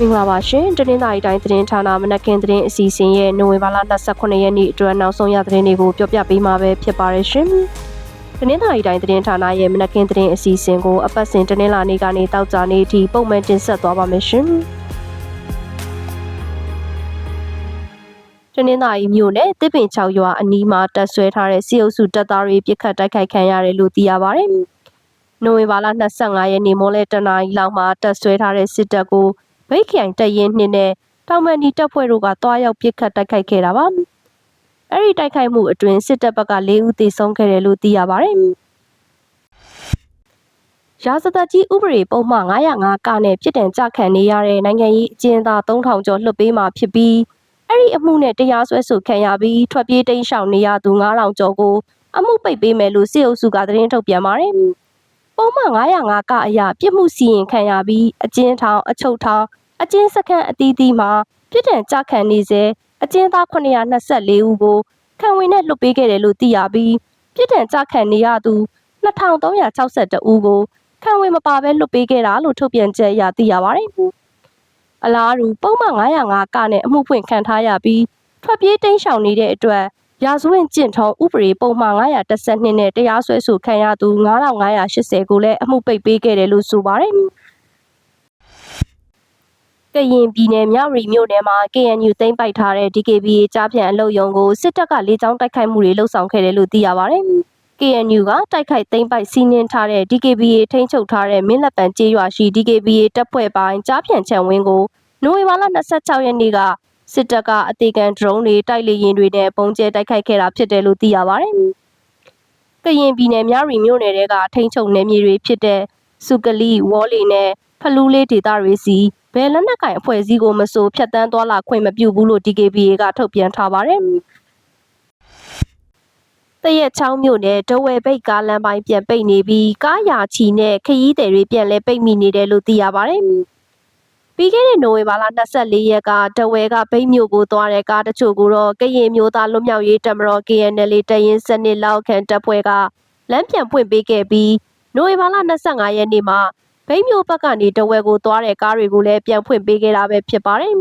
မင်္ဂလာပါရှင်တနင်္သာရီတိုင်းသတင်းဌာနမနက်ခင်းသတင်းအစီအစဉ်ရဲ့နိုဝင်ဘာလ28ရက်နေ့အတွက်နောက်ဆုံးရသတင်းတွေကိုပြောပြပေးမှာပဲဖြစ်ပါရရှင်တနင်္သာရီတိုင်းသတင်းဌာနရဲ့မနက်ခင်းသတင်းအစီအစဉ်ကိုအပတ်စဉ်တနင်္လာနေ့ကနေတောက်ကြနေ့အထိပုံမှန်တင်ဆက်သွားပါမယ်ရှင်တနင်္သာရီမြို့နယ်တစ်ပင်6ရွာအနီးမှာတပ်ဆွဲထားတဲ့စီအုပ်စုတပ်သားတွေပြစ်ခတ်တိုက်ခိုက်ခံရတယ်လို့သိရပါတယ်နိုဝင်ဘာလ25ရက်နေ့မိုးလဲတနာရီလောက်မှာတပ်ဆွဲထားတဲ့စစ်တပ်ကို ဗိတ်ခိုင်တပ်ရင်းနှင်းနဲ့တောင်မန်ဒီတပ်ဖွဲ့တို့ကတွားရောက်ပစ်ခတ်တိုက်ခိုက်ခဲ့တာပါ။အဲ့ဒီတိုက်ခိုက်မှုအတွင်းစစ်တပ်ဘက်က၄ဦးသေဆုံးခဲ့တယ်လို့သိရပါတယ်။ရာဇသက်ကြီးဥပဒေပုံမှန်905ကနဲ့ပြစ်ဒဏ်ကြခံနေရတဲ့နိုင်ငံရေးအကျဉ်းသား3000ကျော်လွှတ်ပေးမှာဖြစ်ပြီးအဲ့ဒီအမှုနဲ့တရားစွဲဆိုခံရပြီးထွက်ပြေးတိမ်းရှောင်နေရသူ9000ကျော်ကိုအမှုပိတ်ပေးမယ်လို့စစ်အုပ်စုကသတင်းထုတ်ပြန်ပါတယ်။ပုံမှန်905ကအရာပြစ်မှုစီရင်ခံရပြီးအကျဉ်းထောင်အချုပ်ထောင် အကျဉ်းစခန်းအသီးသီးမှာပြစ်ဒဏ်ကြခံနေစေအကျဉ်းသား924ဦးကိုခံဝင်နဲ့လွတ်ပေးခဲ့တယ်လို့သိရပြီးပြစ်ဒဏ်ကြခံနေရသူ2362ဦးကိုခံဝင်မပါဘဲလွတ်ပေးခဲ့တာလို့ထုတ်ပြန်ချက်အရသိရပါတယ်။အလားတူပုံမှန်905ကနဲ့အမှုဖွင့်ခံထားရပြီးထွက်ပြေးတိမ်းရှောင်နေတဲ့အတွက်ရာဇဝင်ကျင့်ထုံးဥပဒေပုံမှန်912နဲ့တရားစွဲဆိုခံရသူ9580ကိုလည်းအမှုပိတ်ပေးခဲ့တယ်လို့ဆိုပါတယ်။ ကရင်ပြည်နယ်မြဝတီမြို့နယ်မှာ KNU သိမ်းပိုက်ထားတဲ့ DKBA ကြားဖြန့်အလုပ်ရုံကိုစစ်တပ်ကလေကြောင်းတိုက်ခိုက်မှုတွေလှုပ်ဆောင်ခဲ့တယ်လို့သိရပါတယ်။ KNU ကတိုက်ခိုက်သိမ်းပိုက်စီးနင်းထားတဲ့ DKBA ထိန်းချုပ်ထားတဲ့မင်းလက်ပံကျေးရွာရှိ DKBA တပ်ဖွဲ့ပိုင်းကြားဖြန့်ချံဝင်းကိုနိုဝင်ဘာလ26ရက်နေ့ကစစ်တပ်ကအသေးခံဒရုန်းတွေတိုက်လေယာဉ်တွေနဲ့ပုံကျဲတိုက်ခိုက်ခဲ့တာဖြစ်တယ်လို့သိရပါတယ်။ကရင်ပြည်နယ်မြဝတီမြို့နယ်ကထိန်းချုပ်နယ်မြေတွေဖြစ်တဲ့စုကလီဝေါ်လီနဲ့ဖလူးလေးဒေသတွေစီ ဘယ်လက်နက်ကင်အဖွဲ့အစည်းကိုမဆိုဖျက်ဆီးသွားလာခွင့်မပြုဘူးလို့ DKBA ကထုတ်ပြန်ထားပါတယ်။တရက်ချောင်းမြို့နယ်ဒဝဲဘိတ်ကားလမ်းပိုင်းပြန်ပိတ်နေပြီးကားရာချီနဲ့ခရီးသည်တွေပြန်လဲပိတ်မိနေတယ်လို့သိရပါတယ်။ပြီးခဲ့တဲ့နိုဝင်ဘာလ24ရက်ကဒဝဲကဘိတ်မြို့ကိုသွားတဲ့ကားတချို့ကိုတော့ကရင်မျိုးသားလွတ်မြောက်ရေးတမတော် KNL တရင်စနစ်လောက်ခံတပ်ဖွဲ့ကလမ်းပြန်ဖွင့်ပေးခဲ့ပြီးနိုဝင်ဘာလ25ရက်နေ့မှာ ဘိန်းမျိုးဘက်ကနေတဝဲကိုသွားတဲ့ကားတွေကိုလည်းပြန်ဖွင့်ပေးခဲ့တာပဲဖြစ်ပါတယ်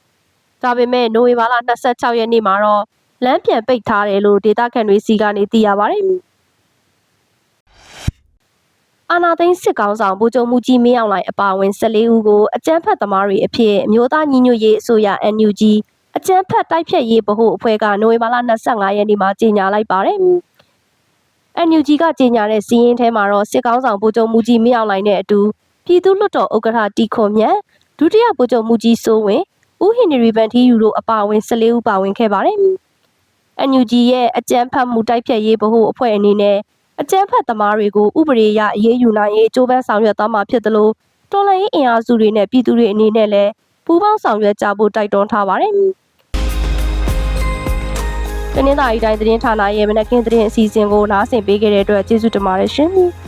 ။ဒါပေမဲ့နိုဝင်ဘာလ26ရက်နေ့မှာတော့လမ်းပြန်ပိတ်ထားတယ်လို့ဒေသခံတွေစီကနေသိရပါတယ်။အာနာသိန်းစစ်ကောင်ဆောင်ဗိုလ်ချုပ်မှုကြီးမင်းအောင်လှိုင်အပါအဝင်14ဦးကိုအကြမ်းဖက်သမားတွေအဖြစ်အမျိုးသားညီညွတ်ရေးအစိုးရ NUG အကြမ်းဖက်တိုက်ဖြတ်ရေးဗဟိုအဖွဲ့ကနိုဝင်ဘာလ25ရက်နေ့မှာကြေညာလိုက်ပါတယ်။ NUG ကကြေညာတဲ့စီးရင်ထဲမှာတော့စစ်ကောင်းဆောင်ဗိုလ်ချုပ်မှုကြီးမင်းအောင်လှိုင်နဲ့အတူပြည်သူ့လွှတ်တော်ဥက္ကဋ္ဌတီခွန်မြတ်ဒုတိယဗိုလ်ချုပ်မှုကြီးစိုးဝင်းဦးဟင်နရီဗန်တီယူတို့အပါအဝင်14ဦးပါဝင်ခဲ့ပါတယ်။ NUG ရဲ့အကြမ်းဖက်မှုတိုက်ဖျက်ရေးဗဟိုအဖွဲ့အနေနဲ့အကြမ်းဖက်သမားတွေကိုဥပဒေအရအရေးယူနိုင်ရေးကြိုးပမ်းဆောင်ရွက်သွားမှာဖြစ်တယ်လို့တော်လှန်ရေးအင်အားစုတွေနဲ့ပြည်သူတွေအနေနဲ့လည်းပူးပေါင်းဆောင်ရွက်ကြဖို့တိုက်တွန်းထားပါတယ်။ တနင်္သာရီတိုင်းသတင်းဌာနရဲ့မနက်ခင်းသတင်းအစီအစဉ်ကိုနားဆင်ပေးခဲ့တဲ့အတွက်ကျေးဇူးတင်ပါတယ်ရှင်။